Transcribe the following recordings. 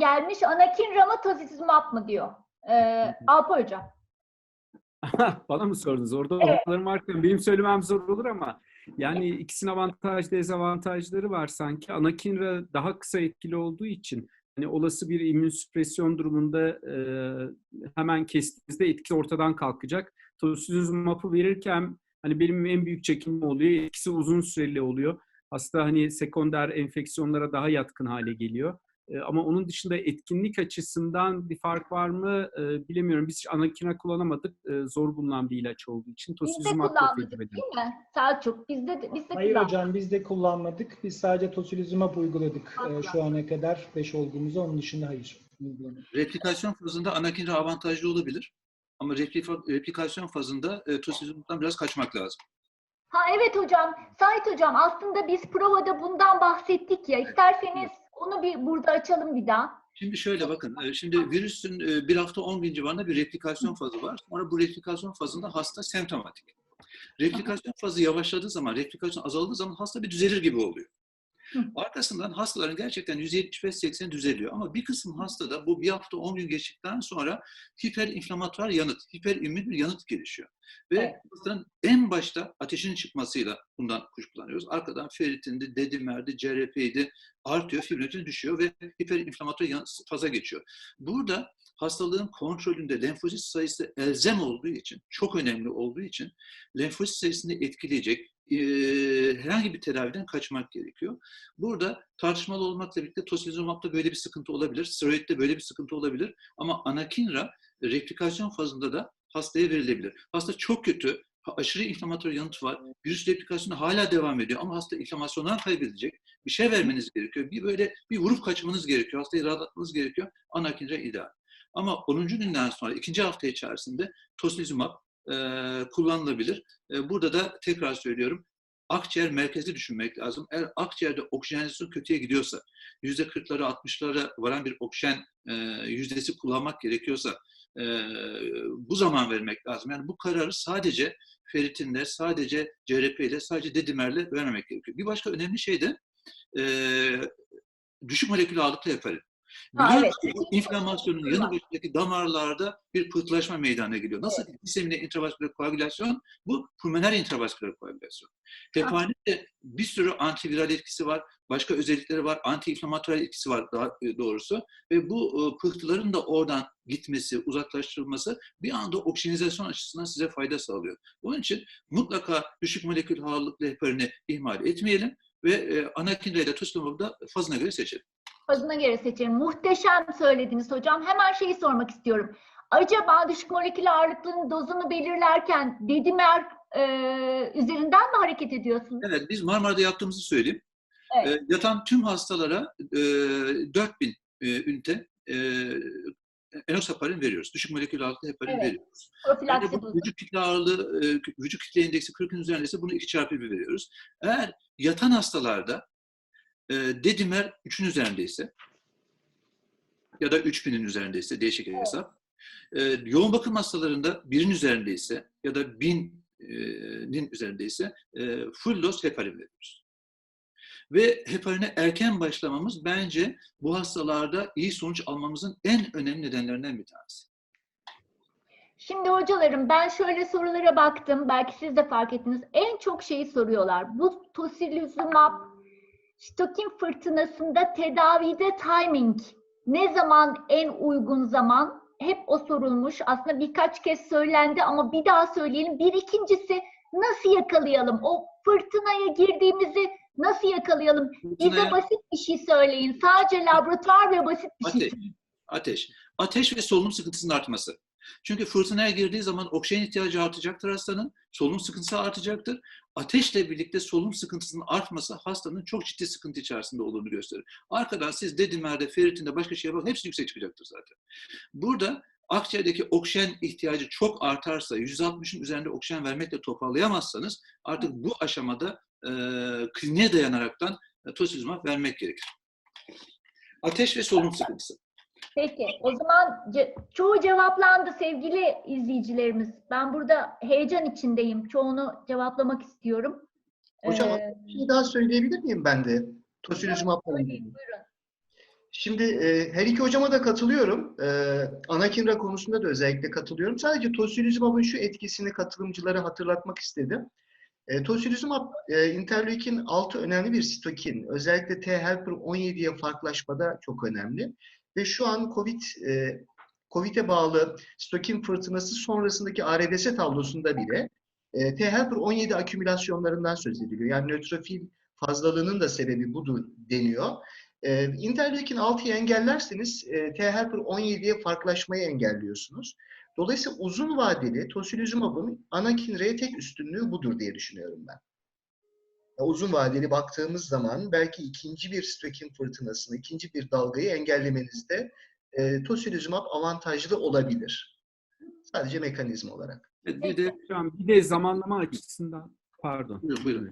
gelmiş. Anakin Ramatosizumab mı diyor. Ee, Alpa Hocam. Bana mı sordunuz? Orada Evet. notlarım varken benim söylemem zor olur ama yani ikisinin avantaj dezavantajları var sanki. Anakinra daha kısa etkili olduğu için hani olası bir immünsüpresyon durumunda e, hemen kestiğinizde etki ortadan kalkacak. Tocilizumab'ı verirken hani benim en büyük çekinme oluyor. Etkisi uzun süreli oluyor. Hasta hani sekonder enfeksiyonlara daha yatkın hale geliyor. E, Ama onun dışında etkinlik açısından bir fark var mı e, bilemiyorum. Biz hiç anakina kullanamadık. E, Zor bulunan bir ilaç olduğu için. Biz de Tocilizumab da kullanmadık tecrübe değil mi? Selçuk. Biz de, biz de Hayır hocam biz de kullanmadık. Biz sadece tocilizumab uyguladık e, şu ana kadar 5 olgumuza. Onun dışında hayır. uygulamadık. Replikasyon fazında anakinra avantajlı olabilir. Ama replika- replikasyon fazında e, tocilizumab'dan biraz kaçmak lazım. Ha evet hocam. Sait hocam aslında biz provada bundan bahsettik ya. İsterseniz onu bir burada açalım bir daha. Şimdi şöyle bakın, e, şimdi virüsün e, bir hafta 10 gün civarında bir replikasyon fazı var. Sonra bu replikasyon fazında hasta semptomatik. Replikasyon fazı yavaşladığı zaman, replikasyon azaldığı zaman hasta bir düzelir gibi oluyor. Arkasından hastaların gerçekten %75-80 düzeliyor. Ama bir kısım hastada bu bir hafta 10 gün geçtikten sonra hiperinflamatuar yanıt, hiperimmün bir yanıt gelişiyor. Ve Evet. hastanın en başta ateşinin çıkmasıyla bundan kuşkulanıyoruz. Arkadan feritindi, dedimerdi, CRP'ydi, artıyor, fibritin düşüyor ve hiperinflamatuar faza geçiyor. Burada hastalığın kontrolünde lenfosit sayısı elzem olduğu için, çok önemli olduğu için lenfosit sayısını etkileyecek eee, herhangi bir tedaviden kaçmak gerekiyor. Burada tartışmalı olmakla birlikte tocilizumab'da böyle bir sıkıntı olabilir, steroidde böyle bir sıkıntı olabilir ama anakinra replikasyon fazında da hastaya verilebilir. Hasta çok kötü, aşırı inflamatuar yanıt var, virüs replikasyonu hala devam ediyor ama hasta inflamasyondan kaybedecek. Bir şey vermeniz gerekiyor. Bir böyle bir vurup kaçmanız gerekiyor. Hastayı rahatlatmanız gerekiyor. Anakinra ideal. Ama 10. günden sonra ikinci hafta içerisinde tocilizumab e, kullanılabilir. E, burada da tekrar söylüyorum akciğer merkezli düşünmek lazım. Eğer akciğerde oksijenasyon kötüye gidiyorsa, yüzde 40'lara 60'lara varan bir oksijen e, yüzdesi kullanmak gerekiyorsa e, bu zaman vermek lazım. Yani bu kararı sadece feritinle, sadece CRP ile, sadece dedimerle vermemek gerekiyor. Bir başka önemli şey de e, düşük molekül ağırlıklı heparin. Ha, Biliyoruz evet. ki bu inflamasyonun yanı başındaki damarlarda bir pıhtılaşma meydana geliyor. Nasıl disemine intravasküler koagülasyon? Bu pulmoner intravasküler koagülasyon. Heparinde bir sürü antiviral etkisi var, başka özellikleri var, antiinflamatuar etkisi var daha e, doğrusu. Ve bu e, pıhtıların da oradan gitmesi, uzaklaştırılması bir anda oksijenizasyon açısından size fayda sağlıyor. Onun için mutlaka düşük molekül ağırlıklı heparini ihmal etmeyelim ve e, anakinra ile tocilizumab'ı da fazına göre seçelim. Fazına göre seçelim. Muhteşem söylediniz hocam. Hemen şeyi sormak istiyorum. Acaba düşük molekül ağırlıklının dozunu belirlerken dedimer e, üzerinden mi hareket ediyorsunuz? Evet, biz Marmara'da yaptığımızı söyleyeyim. Evet. E, yatan tüm hastalara e, 4000 e, ünite e, enoxaparin veriyoruz. Düşük molekül ağırlıklı heparin Evet. veriyoruz. Yani bu vücut kitle ağırlığı, e, vücut kitle indeksi 40'ın üzerindeyse bunu 2 çarpı 1 veriyoruz. Eğer yatan hastalarda e, dedimer 3'ün üzerindeyse ya da 3000'in üzerindeyse değişik hesap. E, yoğun bakım hastalarında birin üzerindeyse ya da 1000'nin üzerindeyse e, full dose heparin veriyoruz. Ve heparine erken başlamamız bence bu hastalarda iyi sonuç almamızın en önemli nedenlerinden bir tanesi. Şimdi hocalarım ben şöyle sorulara baktım. Belki siz de fark ettiniz. En çok şeyi soruyorlar. Bu tocilizumab stokin fırtınasında tedavide timing ne zaman en uygun zaman? Hep o sorulmuş. Aslında birkaç kez söylendi ama bir daha söyleyelim. Bir ikincisi nasıl yakalayalım? O fırtınaya girdiğimizi nasıl yakalayalım? Bize Fırtınaya- basit bir şey söyleyin. Sadece laboratuvar ve basit bir şey Ateş. söyleyin. Ateş. Ateş ve solunum sıkıntısının artması. Çünkü fırtınaya girdiği zaman oksijen ihtiyacı artacaktır hastanın, solunum sıkıntısı artacaktır. Ateşle birlikte solunum sıkıntısının artması hastanın çok ciddi sıkıntı içerisinde olduğunu gösterir. Arkadan siz dedimerde, feritinde, başka şey yapın, hepsi yüksek çıkacaktır zaten. Burada akciğerdeki oksijen ihtiyacı çok artarsa, 160'ın üzerinde oksijen vermekle toparlayamazsanız artık bu aşamada e, kliniğe dayanaraktan e, tocilizumab vermek gerekir. Ateş ve solunum sıkıntısı. Peki, o zaman ce- çoğu cevaplandı sevgili izleyicilerimiz. Ben burada heyecan içindeyim. Çoğunu cevaplamak istiyorum. Hocam Ee, bir şey daha söyleyebilir miyim ben de? Söyleyin, buyurun. Şimdi e, her iki hocama da katılıyorum. E, Anakinra konusunda da özellikle katılıyorum. Sadece tocilizumab'ın şu etkisini katılımcılara hatırlatmak istedim. E, tocilizumab e, interleukin 6 önemli bir sitokin. Özellikle T helper 17'ye farklılaşmada çok önemli. Ve şu an COVID e, COVID'e bağlı sitokin fırtınası sonrasındaki ARDS tablosunda bile e, T helper 17 akümülasyonlarından söz ediliyor. Yani nötrofil fazlalığının da sebebi budur deniyor. E, interleukin 6'yı engellerseniz e, T helper 17'ye farklılaşmayı engelliyorsunuz. Dolayısıyla uzun vadeli tocilizumab'ın anakinreye tek üstünlüğü budur diye düşünüyorum ben. Uzun vadeli baktığımız zaman belki ikinci bir sitokin fırtınasını, ikinci bir dalgayı engellemenizde e, tocilizumab avantajlı olabilir. Sadece mekanizma olarak. Bir de, bir de zamanlama açısından pardon. Buyurun, buyurun.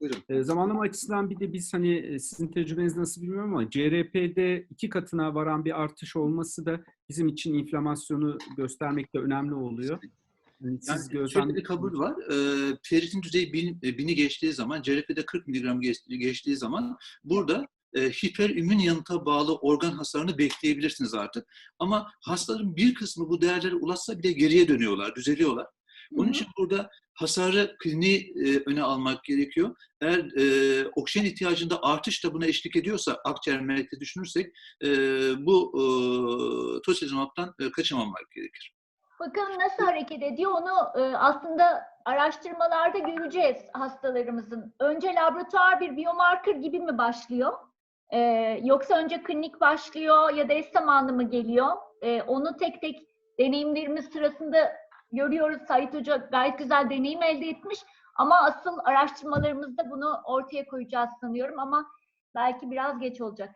Buyurun. E, zamanlama açısından bir de biz hani e, sizin tecrübeniz nasıl bilmiyorum ama CRP'de iki katına varan bir artış olması da bizim için inflamasyonu göstermekte önemli oluyor. Siz Yani şöyle bir kabul var. E, ferritin düzeyi bin, e, bini geçtiği zaman, CRP'de 40 mg geç- geçtiği zaman burada e, hiperimün yanıta bağlı organ hasarını bekleyebilirsiniz artık. Ama hastaların bir kısmı bu değerlere ulaşsa bile geriye dönüyorlar, düzeliyorlar. Onun için burada hasarı kliniği e, öne almak gerekiyor. Eğer e, oksijen ihtiyacında artış da buna eşlik ediyorsa akciğer melekte düşünürsek e, bu e, tocilizumab'dan e, kaçınmamak gerekir. Bakalım nasıl hareket ediyor onu e, aslında araştırmalarda göreceğiz hastalarımızın. Önce laboratuvar bir biomarker gibi mi başlıyor? E, yoksa önce klinik başlıyor ya da eş zamanlı mı geliyor? E, onu tek tek deneyimlerimiz sırasında görüyoruz. Sait Hoca gayet güzel deneyim elde etmiş. Ama asıl araştırmalarımızda bunu ortaya koyacağız sanıyorum ama belki biraz geç olacak.